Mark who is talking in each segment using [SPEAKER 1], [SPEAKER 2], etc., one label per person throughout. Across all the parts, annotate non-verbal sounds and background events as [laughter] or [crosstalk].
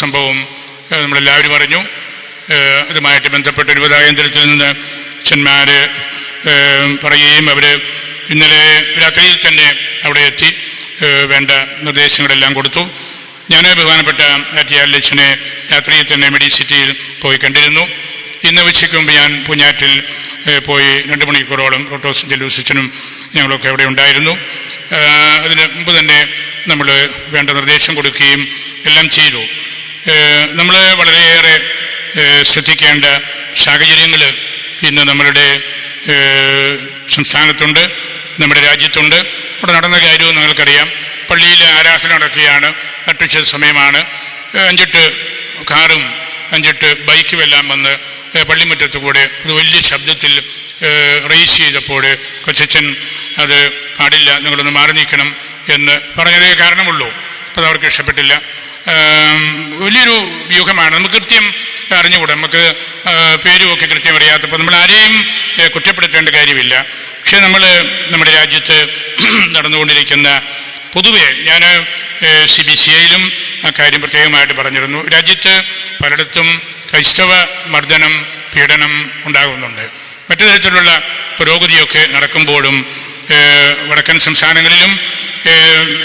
[SPEAKER 1] സംഭവം നമ്മളെല്ലാവരും അറിഞ്ഞു. ഇതുമായിട്ട് ബന്ധപ്പെട്ട രൂപതാകേന്ദ്രത്തിൽ നിന്ന് അച്ഛന്മാർ പറയുകയും അവർ ഇന്നലെ രാത്രിയിൽ തന്നെ അവിടെ എത്തി വേണ്ട നിർദ്ദേശങ്ങളെല്ലാം കൊടുത്തു. ഞാൻ ബഹുമാനപ്പെട്ട ആറ്റിയാലച്ചനെ രാത്രിയിൽ തന്നെ മെഡിസിറ്റിയിൽ പോയി കണ്ടിരുന്നു. ഇന്ന് ഉച്ചയ്ക്ക് മുമ്പ് ഞാൻ പൂഞ്ഞാറ്റിൽ പോയി രണ്ട് മണിക്കൂറോളം പ്രോട്ടോസ് ജലൂസിച്ചനും ഞങ്ങളൊക്കെ അവിടെ ഉണ്ടായിരുന്നു. അതിന് മുമ്പ് തന്നെ നമ്മൾ വേണ്ട നിർദ്ദേശം കൊടുക്കുകയും എല്ലാം ചെയ്തു. നമ്മൾ വളരെയേറെ ശ്രദ്ധിക്കേണ്ട സാഹചര്യങ്ങൾ ഇന്ന് നമ്മളുടെ സംസ്ഥാനത്തുണ്ട് നമ്മുടെ രാജ്യത്തുണ്ട്. ഇവിടെ നടന്ന കാര്യവും നിങ്ങൾക്കറിയാം. പള്ളിയിൽ ആരാധന നടക്കുകയാണ്. നട്ടുച്ച സമയമാണ്. അഞ്ചെട്ട് കാറും അഞ്ചെട്ട് ബൈക്കും എല്ലാം വന്ന് പള്ളിമുറ്റത്ത് കൂടെ ഒരു വലിയ ശബ്ദത്തിൽ റേസ് ചെയ്തപ്പോൾ കൊച്ചച്ഛൻ അത് പാടില്ല നിങ്ങളൊന്ന് മാറി നിൽക്കണം എന്ന് പറഞ്ഞതേ കാരണമുള്ളൂ. അപ്പോൾ അവർക്ക് ഇഷ്ടപ്പെട്ടില്ല. വലിയൊരു വ്യൂഹമാണ്. നമുക്ക് കൃത്യം അറിഞ്ഞുകൂടാ. നമുക്ക് പേരുമൊക്കെ കൃത്യം അറിയാത്തപ്പോൾ നമ്മൾ ആരെയും കുറ്റപ്പെടുത്തേണ്ട കാര്യമില്ല. പക്ഷെ നമ്മൾ നമ്മുടെ രാജ്യത്ത് [clears throat] നടന്നുകൊണ്ടിരിക്കുന്ന പൊതുവെ ഞാൻ സി ബി സി ഐയിലും ആ കാര്യം പ്രത്യേകമായിട്ട് പറഞ്ഞിരുന്നു. രാജ്യത്ത് പലയിടത്തും ക്രൈസ്തവ മർദ്ദനം പീഡനം ഉണ്ടാകുന്നുണ്ട്. മറ്റു തരത്തിലുള്ള പുരോഗതിയൊക്കെ നടക്കുമ്പോഴും വടക്കൻ സംസ്ഥാനങ്ങളിലും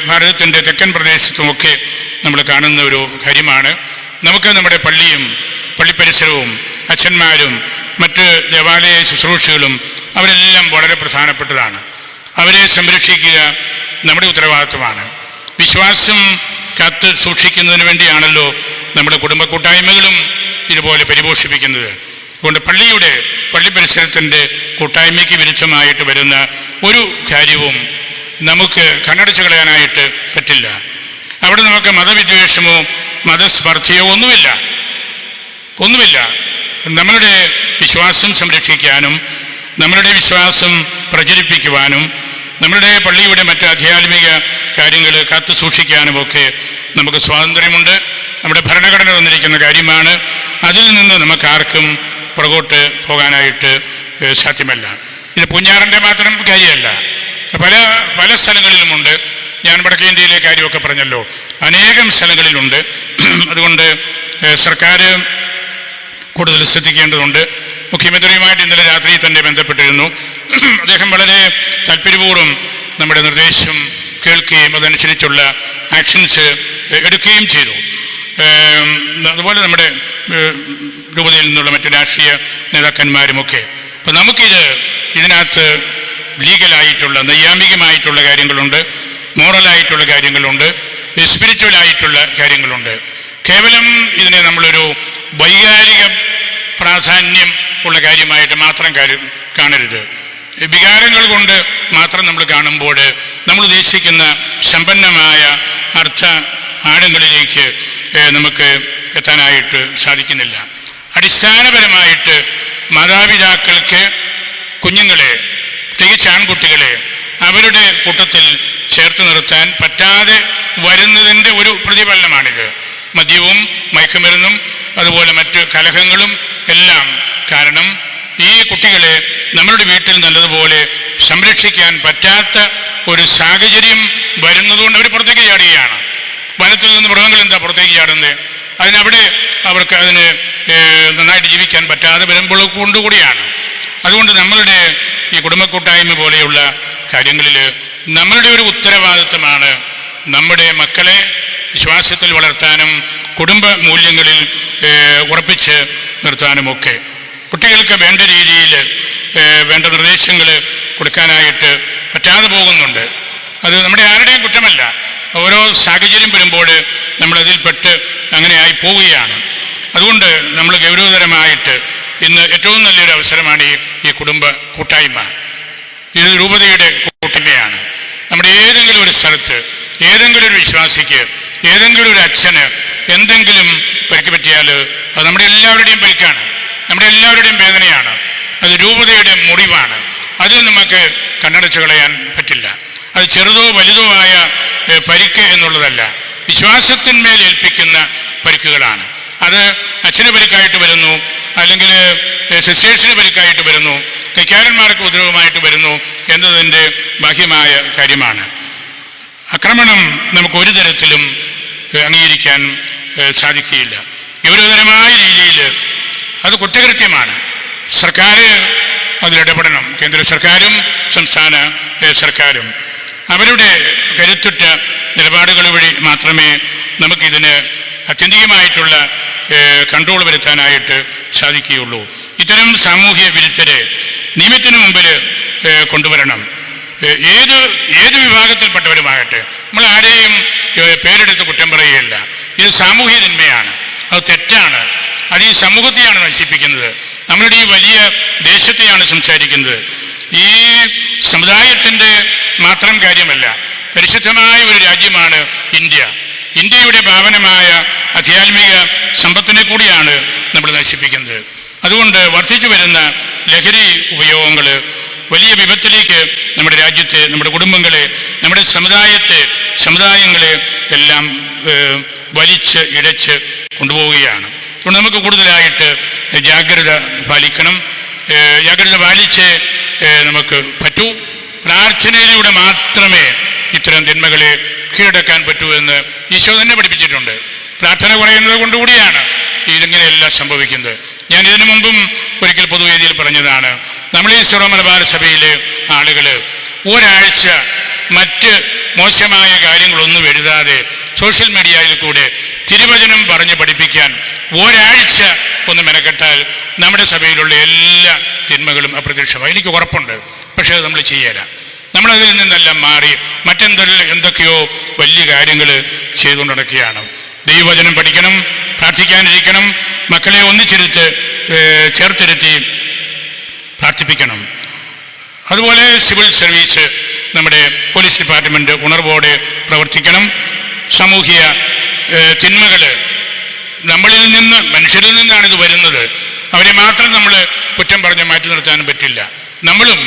[SPEAKER 1] ഭാരതത്തിന്റെ തെക്കൻ പ്രദേശത്തുമൊക്കെ നമ്മൾ കാണുന്ന ഒരു കാര്യമാണ്. നമുക്ക് നമ്മുടെ പള്ളിയും പള്ളിപ്പരിസരവും അച്ഛന്മാരും മറ്റ് ദേവാലയ ശുശ്രൂഷകളും അവരെല്ലാം വളരെ പ്രധാനപ്പെട്ടതാണ്. അവരെ സംരക്ഷിക്കുക നമ്മുടെ ഉത്തരവാദിത്വമാണ്. വിശ്വാസം കാത്ത് സൂക്ഷിക്കുന്നതിന് വേണ്ടിയാണല്ലോ നമ്മുടെ കുടുംബ കൂട്ടായ്മകളും ഇതുപോലെ പരിപോഷിപ്പിക്കുന്നത്. അതുകൊണ്ട് പള്ളിയുടെ പള്ളി പരിസരത്തിന്റെ കൂട്ടായ്മയ്ക്ക് വിരുദ്ധമായിട്ട് വരുന്ന ഒരു കാര്യവും നമുക്ക് കണ്ണടച്ചു കളയാനായിട്ട് പറ്റില്ല. അവിടെ നമുക്ക് മതവിദ്വേഷമോ മതസ്പർദ്ധയോ ഒന്നുമില്ല. ഒന്നുമില്ല. നമ്മളുടെ വിശ്വാസം സംരക്ഷിക്കാനും നമ്മളുടെ വിശ്വാസം പ്രചരിപ്പിക്കുവാനും നമ്മളുടെ പള്ളിയുടെ മറ്റ് ആധ്യാത്മിക കാര്യങ്ങൾ കാത്തു സൂക്ഷിക്കാനുമൊക്കെ നമുക്ക് സ്വാതന്ത്ര്യമുണ്ട്. നമ്മുടെ ഭരണഘടന തന്നിരിക്കുന്ന കാര്യമാണ്. അതിൽ നിന്ന് നമുക്ക് ആർക്കും പുറകോട്ട് പോകാനായിട്ട് സാധ്യമല്ല. ഇത് പൂഞ്ഞാറിന്റെ മാത്രം കാര്യമല്ല. പല പല സ്ഥലങ്ങളിലുമുണ്ട്. ഞാൻ വടക്കേ ഇന്ത്യയിലെ കാര്യമൊക്കെ പറഞ്ഞല്ലോ. അനേകം സ്ഥലങ്ങളിലുണ്ട്. [clears throat] അതുകൊണ്ട് സർക്കാർ കൂടുതൽ ശ്രദ്ധിക്കേണ്ടതുണ്ട്. മുഖ്യമന്ത്രിയുമായിട്ട് ഇന്നലെ രാത്രി തന്നെ ബന്ധപ്പെട്ടിരുന്നു. [clears throat] അദ്ദേഹം വളരെ താല്പര്യപൂർവം നമ്മുടെ നിർദ്ദേശം കേൾക്കുകയും അതനുസരിച്ചുള്ള ആക്ഷൻസ് എടുക്കുകയും ചെയ്തു. അതുപോലെ നമ്മുടെ രൂപതയിൽ നിന്നുള്ള മറ്റ് രാഷ്ട്രീയ നേതാക്കന്മാരുമൊക്കെ. അപ്പം നമുക്കിത് ഇതിനകത്ത് ലീഗലായിട്ടുള്ള നൈയാമികമായിട്ടുള്ള കാര്യങ്ങളുണ്ട് മോറലായിട്ടുള്ള കാര്യങ്ങളുണ്ട് സ്പിരിച്വലായിട്ടുള്ള കാര്യങ്ങളുണ്ട്. കേവലം ഇതിനെ നമ്മളൊരു വൈകാരിക പ്രാധാന്യം ഉള്ള കാര്യമായിട്ട് മാത്രം കാണരുത്. വികാരങ്ങൾ കൊണ്ട് മാത്രം നമ്മൾ കാണുമ്പോൾ നമ്മൾ ഉദ്ദേശിക്കുന്ന സമ്പന്നമായ അർത്ഥ ആഴങ്ങളിലേക്ക് നമുക്ക് എത്താനായിട്ട് സാധിക്കുന്നില്ല. അടിസ്ഥാനപരമായിട്ട് മാതാപിതാക്കൾക്ക് കുഞ്ഞുങ്ങളെ പ്രത്യേകിച്ച് ആൺകുട്ടികളെ അവരുടെ കൂട്ടത്തിൽ ചേർത്ത് നിർത്താൻ പറ്റാതെ വരുന്നതിന്റെ ഒരു പ്രതിഫലനമാണിത്. മദ്യവും മയക്കുമരുന്നും അതുപോലെ മറ്റ് കലഹങ്ങളും എല്ലാം കാരണം ഈ കുട്ടികളെ നമ്മളുടെ വീട്ടിൽ നല്ലതുപോലെ സംരക്ഷിക്കാൻ പറ്റാത്ത ഒരു സാഹചര്യം വരുന്നതുകൊണ്ട് അവർ പുറത്തേക്ക് ചാടുകയാണ്. വനത്തിൽ നിന്ന് മൃഗങ്ങൾ എന്താ പുറത്തേക്ക് ചാടുന്നത്? അതിനവിടെ അവർക്ക് അതിന് നന്നായിട്ട് ജീവിക്കാൻ പറ്റാതെ വരുമ്പോൾ കൊണ്ടുകൂടിയാണ്. അതുകൊണ്ട് നമ്മളുടെ ഈ കുടുംബ കൂട്ടായ്മ പോലെയുള്ള കാര്യങ്ങളിൽ നമ്മളുടെ ഒരു ഉത്തരവാദിത്തമാണ് നമ്മുടെ മക്കളെ വിശ്വാസത്തിൽ വളർത്താനും കുടുംബ മൂല്യങ്ങളിൽ ഉറപ്പിച്ച് നിർത്താനുമൊക്കെ. കുട്ടികൾക്ക് വേണ്ട രീതിയിൽ വേണ്ട നിർദ്ദേശങ്ങൾ കൊടുക്കാനായിട്ട് പറ്റാതെ പോകുന്നുണ്ട്. അത് നമ്മുടെ ആരുടെയും കുറ്റമല്ല. ഓരോ സാഹചര്യം വരുമ്പോൾ നമ്മളതിൽപ്പെട്ട് ആയി പോവുകയാണ്. അതുകൊണ്ട് നമ്മൾ ഗൗരവതരമായിട്ട് ഇന്ന് ഏറ്റവും നല്ലൊരു അവസരമാണ് ഈ ഈ കുടുംബ കൂട്ടായ്മ. ഇത് രൂപതയുടെ കൂട്ടായ്മയാണ് നമ്മുടെ ഏതെങ്കിലും ഒരു സ്ഥലത്ത് ഏതെങ്കിലും ഒരു വിശ്വാസിക്ക് ഏതെങ്കിലും ഒരു അച്ഛന് എന്തെങ്കിലും പരിക്ക് പറ്റിയാൽ അത് നമ്മുടെ എല്ലാവരുടെയും പരിക്കാണ്. നമ്മുടെ എല്ലാവരുടെയും വേദനയാണ്. അത് രൂപതയുടെ മുറിവാണ്. അത് നമുക്ക് കണ്ണടച്ചു കളയാൻ പറ്റില്ല. അത് ചെറുതോ വലുതോ ആയ പരിക്ക് എന്നുള്ളതല്ല. വിശ്വാസത്തിന്മേൽ ഏൽപ്പിക്കുന്ന പരിക്കുകളാണ്. അത് അച്ഛന് പരിക്കായിട്ട് വരുന്നു അല്ലെങ്കിൽ സിസ്റ്റേഴ്സിന് പരിക്കായിട്ട് വരുന്നു കൈക്കാരന്മാർക്ക് ഉപദ്രവമായിട്ട് വരുന്നു എന്നതിന്റെ ബാഹ്യമായ കാര്യമാണ്. ആക്രമണം നമുക്ക് ഒരു തരത്തിലും അംഗീകരിക്കാൻ സാധിക്കുകയില്ല. ഗൗരവതരമായ രീതിയിൽ അത് കുറ്റകൃത്യമാണ്. സർക്കാർ അതിലിടപെടണം കേന്ദ്ര സർക്കാരും സംസ്ഥാന സർക്കാരും. അവരുടെ കരുത്തുറ്റ നിലപാടുകൾ വഴി മാത്രമേ നമുക്കിതിന് അത്യന്തികമായിട്ടുള്ള ഏഹ്, കൺട്രോൾ വരുത്താനായിട്ട് സാധിക്കുകയുള്ളൂ. ഇത്തരം സാമൂഹ്യ വിരുദ്ധരെ നിയമത്തിന് മുമ്പിൽ കൊണ്ടുവരണം. ഏത് ഏത് വിഭാഗത്തിൽപ്പെട്ടവരുമാകട്ടെ നമ്മൾ ആരെയും പേരെടുത്ത് കുറ്റം പറയുകയില്ല. ഇത് സാമൂഹ്യ തിന്മയാണ് അത് തെറ്റാണ്. അത് ഈ സമൂഹത്തെയാണ് നശിപ്പിക്കുന്നത്. നമ്മളുടെ ഈ വലിയ ദേശത്തെയാണ് സംസാരിക്കുന്നത്. ഈ സമുദായത്തിന്റെ മാത്രം കാര്യമല്ല പരിശുദ്ധമായ ഒരു രാജ്യമാണ് ഇന്ത്യ. ഇന്ത്യയുടെ ഭാവനമായ ആധ്യാത്മിക സമ്പത്തിനെ കൂടിയാണ് നമ്മൾ നശിപ്പിക്കുന്നത്. അതുകൊണ്ട് വർദ്ധിച്ചു വരുന്ന ലഹരി ഉപയോഗങ്ങൾ വലിയ വിപത്തിലേക്ക് നമ്മുടെ രാജ്യത്തെ നമ്മുടെ കുടുംബങ്ങളെ നമ്മുടെ സമുദായത്തെ സമുദായങ്ങളെ എല്ലാം വലിച്ച് ഇടച്ച് കൊണ്ടുപോവുകയാണ്. അതുകൊണ്ട് നമുക്ക് കൂടുതലായിട്ട് ജാഗ്രത പാലിക്കണം. ജാഗ്രത പാലിച്ച് നമുക്ക് പറ്റൂ. പ്രാർത്ഥനയിലൂടെ മാത്രമേ ഇത്തരം തിന്മകളെ കീഴടക്കാൻ പറ്റൂ എന്ന് ഈശോ തന്നെ പഠിപ്പിച്ചിട്ടുണ്ട്. പ്രാർത്ഥന പറയുന്നത് കൊണ്ടുകൂടിയാണ് ഇതിങ്ങനെയെല്ലാം സംഭവിക്കുന്നത്. ഞാൻ ഇതിനു മുമ്പും ഒരിക്കൽ പൊതുവേദിയിൽ പറഞ്ഞതാണ്. നമ്മൾ ഈ സിറോ മലബാർ സഭയിലെ ആളുകൾ ഒരാഴ്ച മറ്റ് മോശമായ കാര്യങ്ങളൊന്നും എഴുതാതെ സോഷ്യൽ മീഡിയയിൽ കൂടെ തിരുവചനം പറഞ്ഞ് പഠിപ്പിക്കാൻ ഒരാഴ്ച ഒന്ന് മെനക്കെട്ടാൽ നമ്മുടെ സഭയിലുള്ള എല്ലാ തിന്മകളും അപ്രത്യക്ഷമായി. എനിക്ക് ഉറപ്പുണ്ട്. പക്ഷേ അത് നമ്മൾ ചെയ്യല. നമ്മളതിൽ നിന്നെല്ലാം മാറി മറ്റെന്തെല്ലാം എന്തൊക്കെയോ വലിയ കാര്യങ്ങൾ ചെയ്തുകൊണ്ട് നടക്കുകയാണ് ദൈവവചനം പഠിക്കണം പ്രാർത്ഥിക്കാനിരിക്കണം മക്കളെ ഒന്നിച്ചിരുത്ത് ചേർത്തിരുത്തി പ്രാർത്ഥിപ്പിക്കണം. അതുപോലെ സിവിൽ സർവീസ് നമ്മുടെ പോലീസ് ഡിപ്പാർട്ട്മെന്റ് ഉണർവോടെ പ്രവർത്തിക്കണം. സാമൂഹിക തിന്മകൾ നമ്മളിൽ നിന്ന് മനുഷ്യരിൽ നിന്നാണ് ഇത് വരുന്നത്. അവരെ മാത്രം നമ്മൾ കുറ്റം പറഞ്ഞ് മാറ്റി നിർത്താനും പറ്റില്ല. നമ്മളും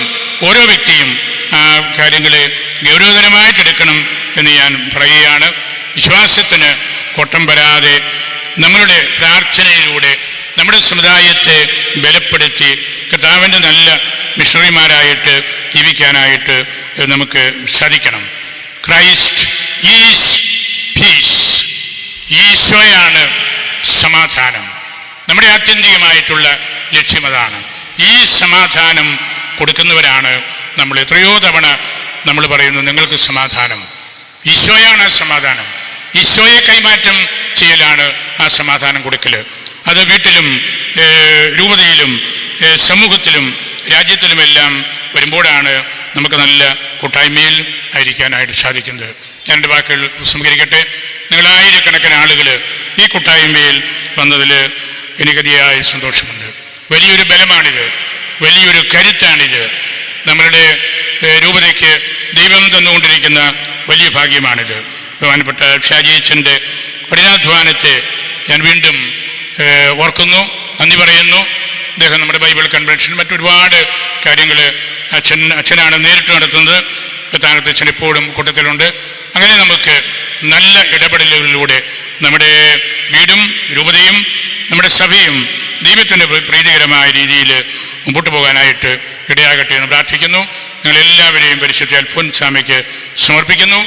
[SPEAKER 1] ഓരോ വ്യക്തിയും ആ കാര്യങ്ങളെ ഗൗരവതരമായിട്ടെടുക്കണം എന്ന് ഞാൻ പറയുകയാണ്. വിശ്വാസത്തിന് കൊട്ടം വരാതെ നമ്മളുടെ പ്രാർത്ഥനയിലൂടെ നമ്മുടെ സമുദായത്തെ ബലപ്പെടുത്തി കർത്താവിന്റെ നല്ല മിഷണറിമാരായിട്ട് ജീവിക്കാനായിട്ട് നമുക്ക് സാധിക്കണം. Christ is peace. ഈശോയാണ് സമാധാനം. നമ്മുടെ ആത്യന്തികമായിട്ടുള്ള ലക്ഷ്യം അതാണ്. ഈ സമാധാനം കൊടുക്കുന്നവരാണ് നമ്മൾ എത്രയോ തവണ നമ്മൾ പറയുന്നു നിങ്ങൾക്ക് സമാധാനം. ഈശോയാണ് ആ സമാധാനം. ഈശോയെ കൈമാറ്റം ചെയ്യലാണ് ആ സമാധാനം കൊടുക്കൽ അത് വീട്ടിലും രൂപതയിലും സമൂഹത്തിലും രാജ്യത്തിലുമെല്ലാം വരുമ്പോഴാണ് നമുക്ക് നല്ല കൂട്ടായ്മയിൽ ആയിരിക്കാനായിട്ട് സാധിക്കുന്നത്. ഞാൻ എന്റെ വാക്കുകൾ സംഹരിക്കട്ടെ നിങ്ങൾ ആയിരക്കണക്കിന് ആളുകൾ ഈ കൂട്ടായ്മയിൽ വന്നതിൽ എനിക്കതിയായ സന്തോഷമുണ്ട്. വലിയൊരു ബലമാണിത്. വലിയൊരു കരുത്താണിത്. നമ്മളുടെ രൂപതയ്ക്ക് ദൈവം തന്നുകൊണ്ടിരിക്കുന്ന വലിയ ഭാഗ്യമാണിത്. ബഹുമാനപ്പെട്ട ഷാജീച്ചന്റെ കഠിനാധ്വാനത്തെ ഞാൻ വീണ്ടും ഓർക്കുന്നു നന്ദി പറയുന്നു. അദ്ദേഹം നമ്മുടെ ബൈബിൾ കൺവെൻഷൻ മറ്റൊരുപാട് കാര്യങ്ങൾ അച്ഛൻ അച്ഛനാണ് നേരിട്ട് നടത്തുന്നത്. സ്ഥാനത്ത് അച്ഛൻ ഇപ്പോഴും കൂട്ടത്തിലുണ്ട്. അങ്ങനെ നമുക്ക് നല്ല ഇടപെടലുകളിലൂടെ നമ്മുടെ വീടും രൂപതയും നമ്മുടെ സഭയും ദൈവത്തിന്റെ പ്രീതികരമായ രീതിയിൽ മുമ്പോട്ട് പോകാനായിട്ട് ഇടയാകട്ടെ എന്ന് പ്രാർത്ഥിക്കുന്നു. നിങ്ങൾ എല്ലാവരെയും പരിശുദ്ധ സ്വാമിക്ക് സമർപ്പിക്കുന്നു.